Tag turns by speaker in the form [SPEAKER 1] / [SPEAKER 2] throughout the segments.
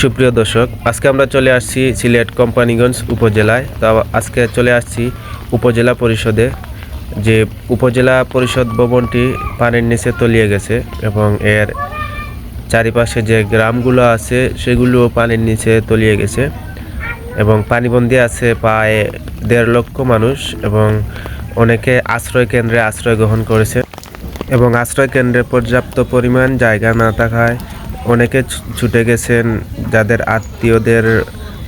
[SPEAKER 1] সুপ্রিয় দর্শক, আজকে আমরা চলে আসছি সিলেট কোম্পানিগঞ্জ উপজেলায়। তো আজকে চলে আসছি উপজেলা পরিষদে, যে উপজেলা পরিষদ ভবনটি পানির নিচে তলিয়ে গেছে এবং এর চারিপাশে যে গ্রামগুলো আছে সেগুলো পানির নিচে তলিয়ে গেছে এবং পানিবন্দী আছে প্রায় দেড় লক্ষ মানুষ এবং অনেকে আশ্রয় কেন্দ্রে আশ্রয় গ্রহণ করেছে এবং আশ্রয় কেন্দ্রে পর্যাপ্ত পরিমাণ জায়গা না থাকায় অনেকে ছুটে গেছেন যাদের আত্মীয়দের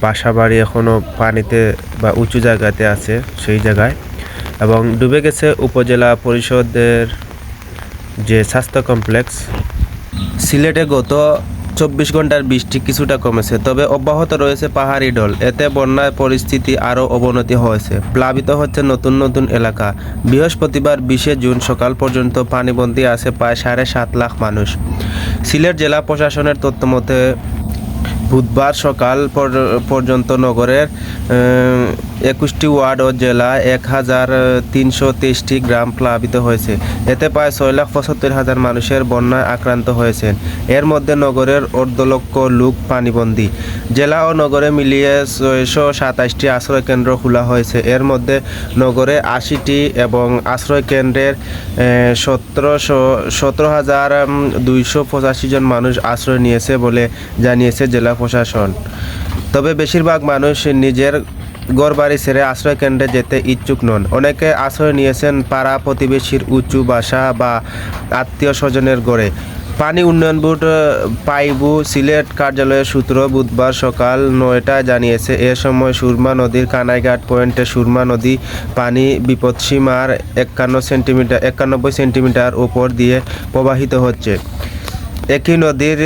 [SPEAKER 1] বাসা বাড়ি এখনও পানিতে বা উঁচু জায়গাতে আছে সেই জায়গায়, এবং ডুবে গেছে উপজেলা পরিষদের যে স্বাস্থ্য কমপ্লেক্স। সিলেটে গত চব্বিশ ঘণ্টার বৃষ্টি কিছুটা কমেছে, তবে অব্যাহত রয়েছে পাহাড়ি ঢল। এতে বন্যার পরিস্থিতি আরও অবনতি হয়েছে। প্লাবিত হচ্ছে নতুন নতুন এলাকা। বৃহস্পতিবার বিশে জুন সকাল পর্যন্ত পানিবন্দী আছে প্রায় সাড়ে সাত লাখ মানুষ। সিলেট জেলা প্রশাসনের তথ্য মতে বুধবার সকাল পর- পর্যন্ত নগরের একুশটি ওয়ার্ড ও জেলা এক হাজার তিনশো তেইশটি গ্রাম প্লাবিত হয়েছে। এতে প্রায় ছয় লাখ পঁচাত্তর হাজার মানুষের বন্যায় আক্রান্ত হয়েছেন এর মধ্যে নগরের অর্ধলক্ষ লোক পানিবন্দী। জেলা ও নগরে মিলিয়ে ছয়শো সাতাশটি আশ্রয় কেন্দ্র খোলা হয়েছে। এর মধ্যে নগরে আশিটি এবং আশ্রয় কেন্দ্রের সতেরোশো, সতেরো হাজার দুইশো পঁচাশি জন মানুষ আশ্রয় নিয়েছে বলে জানিয়েছে জেলা প্রশাসন। তবে বেশিরভাগ মানুষ নিজের ঘর বাড়ি ছেড়ে আশ্রয় কেন্দ্রে যেতে ইচ্ছুক নন। অনেকে আশ্রয় নিয়েছেন পাড়া প্রতিবেশীর উঁচু বাসা বা আত্মীয় স্বজনের গড়ে পানি উন্নয়ন বোর্ড পাইবু সিলেট কার্যালয়ের সূত্র বুধবার সকাল নয়টায় জানিয়েছে, এ সময় সুরমা নদীর কানাইঘাট পয়েন্টে সুরমা নদী পানি বিপদসীমার একান্ন সেন্টিমিটার, একানব্বই সেন্টিমিটার উপর দিয়ে প্রবাহিত হচ্ছে। একই নদীর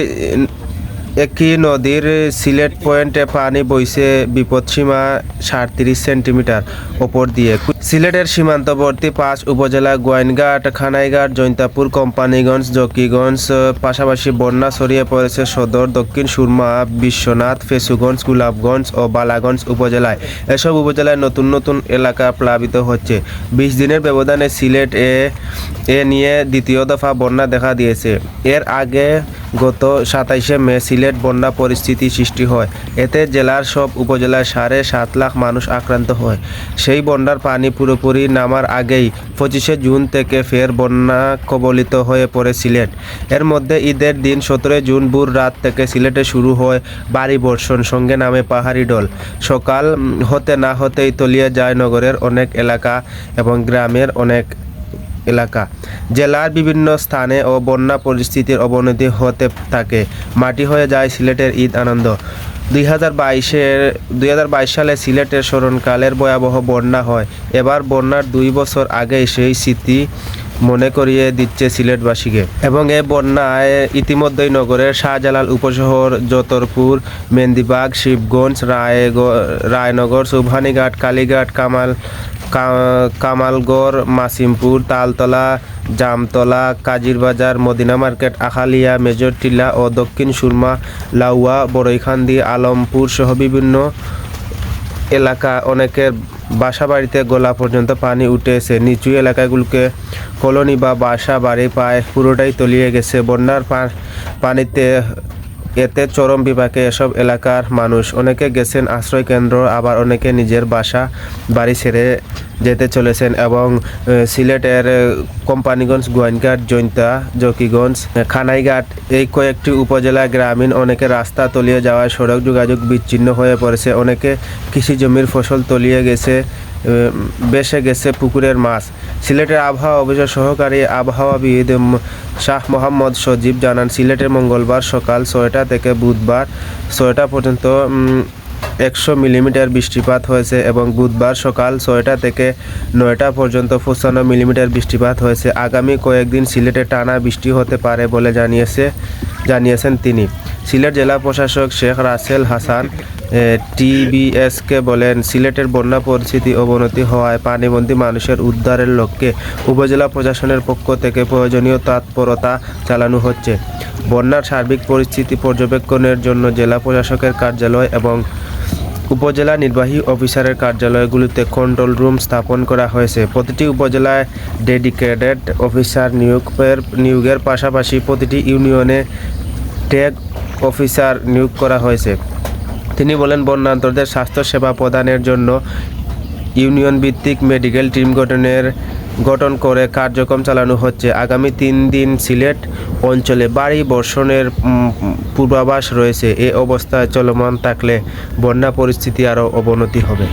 [SPEAKER 1] একই নদীর সিলেট পয়েন্টে পানি বইছে বিপদসীমা সাঁত্রিশ সেন্টিমিটার, ওপর দিয়ে সিলেটের সীমান্তবর্তী পাঁচ উপজেলা গোয়াইনঘাট খানাইঘাট, জৈন্তাপুর, কোম্পানিগঞ্জ, জকিগঞ্জ, পাশাপাশি বন্যা ছড়িয়ে পড়েছে সদর, দক্ষিণ সুরমা, বিশ্বনাথ, ফেসুগঞ্জ গুলাবগঞ্জ ও বালাগঞ্জ উপজেলায়। এসব উপজেলায় নতুন নতুন এলাকা প্লাবিত হচ্ছে। বিশ দিনের ব্যবধানে সিলেট এ এ নিয়ে দ্বিতীয় দফা বন্যা দেখা দিয়েছে। এর আগে গত সাতাইশে মে সিলেট বন্যা পরিস্থিতি সৃষ্টি হয়। এতে জেলার সব উপজেলায় সাড়ে সাত লাখ মানুষ আক্রান্ত হয়। সেই বন্যার পানি পুরোপুরি নামার আগেই পঁচিশে জুন থেকে ফের বন্যা কবলিত হয়ে পড়ে সিলেট। এর মধ্যে ঈদের দিন সতেরোই জুন ভোর রাত থেকে সিলেটে শুরু হয় বাড়ি বর্ষণ, সঙ্গে নামে পাহাড়ি ডল। সকাল হতে না হতেই তলিয়ে যায় নগরের অনেক এলাকা এবং গ্রামের অনেক এলাকা। জেলার বিভিন্ন স্থানে ও বন্যা পরিস্থিতির অবনতি হতে থাকে। মাটি হয়ে যায় সিলেটের ঈদ আনন্দ। দুই হাজার বাইশের, দুই হাজার বাইশ সালে সিলেটের স্মরণকালের ভয়াবহ বন্যা হয়। এবার বন্যার দুই বছর আগে সেই স্মৃতি মনে করিয়ে দিচ্ছে সিলেটবাসীকে। এবং এ বন্যায় ইতিমধ্যেই নগরের শাহজালাল উপশহর, যতরপুর মেন্দিবাগ শিবগঞ্জ, রায়গ- রায়নগর, সুবহানীঘাট, কালীঘাট, কামাল কামালগড়, মাসিমপুর, তালতলা, জামতলা, কাজিরবাজার, মদিনা মার্কেট, আখালিয়া, মেজর টিলা ও দক্ষিণ সুরমা, লাউয়া, বড়ইখান্দি, আলমপুর সহ বিভিন্ন এলাকা, অনেকের বাসা বাড়িতে গোলা পর্যন্ত পানি উঠেছে। নিচু এলাকাগুলোকে কলোনি বা বাসা বাড়ি পায় পুরোটাই তলিয়ে গেছে। বন্যার পানিতে এতে চরম বিভাগে এসব এলাকার মানুষ। অনেকে গেছেন আশ্রয় কেন্দ্র, আবার অনেকে নিজের বাসা, বাড়ি ছেড়ে যেতে চলেছেন এবং সিলেটের কোম্পানিগঞ্জ গোয়াইনঘাট জৈন্তা, জকিগঞ্জ খানাইঘাট এই কয়েকটি উপজেলা গ্রামীণ অনেকে রাস্তা তলিয়ে যাওয়ায় সড়ক যোগাযোগ বিচ্ছিন্ন হয়ে পড়েছে। অনেকে কৃষি জমির ফসল তলিয়ে গেছে। বেসে গেছে পুকুরের মাছ। সিলেটের আবহাওয়া অফিসের সহকারী আবহাওয়াবিদ শাহ মোহাম্মদ সজীব জানান, সিলেটের মঙ্গলবার সকাল ছয়টা থেকে বুধবার ছয়টা পর্যন্ত একশো মিলিমিটার বৃষ্টিপাত হয়েছে এবং বুধবার সকাল ছয়টা থেকে নয়টা পর্যন্ত পঁচান্ন মিলিমিটার বৃষ্টিপাত হয়েছে। আগামী কয়েকদিন সিলেটে টানা বৃষ্টি হতে পারে বলে জানিয়েছে, জানিয়েছেন তিনি। সিলেট জেলা প্রশাসক শেখ রাসেল হাসান টিবিএসকে বলেন, সিলেটের বন্যা পরিস্থিতি অবনতি হওয়ায় পানিবন্দী মানুষের উদ্ধারের লক্ষ্যে উপজেলা প্রশাসনের পক্ষ থেকে প্রয়োজনীয় তৎপরতা চালানো হচ্ছে। বন্যার সার্বিক পরিস্থিতি পর্যবেক্ষণের জন্য জেলা প্রশাসকের কার্যালয় এবং উপজেলা নির্বাহী অফিসারের কার্যালয়গুলিতে কন্ট্রোল রুম স্থাপন করা হয়েছে। প্রতিটি উপজেলায় ডেডিকেটেড অফিসার নিয়োগের নিয়োগের পাশাপাশি প্রতিটি ইউনিয়নে ট্যাগ অফিসার নিয়োগ করা হয়েছে। তিনি বলেন, বন্যান্তরদের স্বাস্থ্যসেবা প্রদানের জন্য ইউনিয়ন ভিত্তিক মেডিকেল টিম গঠনের, গঠন করে কার্যক্রম চালানো হচ্ছে। আগামী তিন দিন সিলেট অঞ্চলে বাড়ি বর্ষণের পূর্বাভাস রয়েছে। এ অবস্থায় চলমান থাকলে বন্যা পরিস্থিতি আরও অবনতি হবে।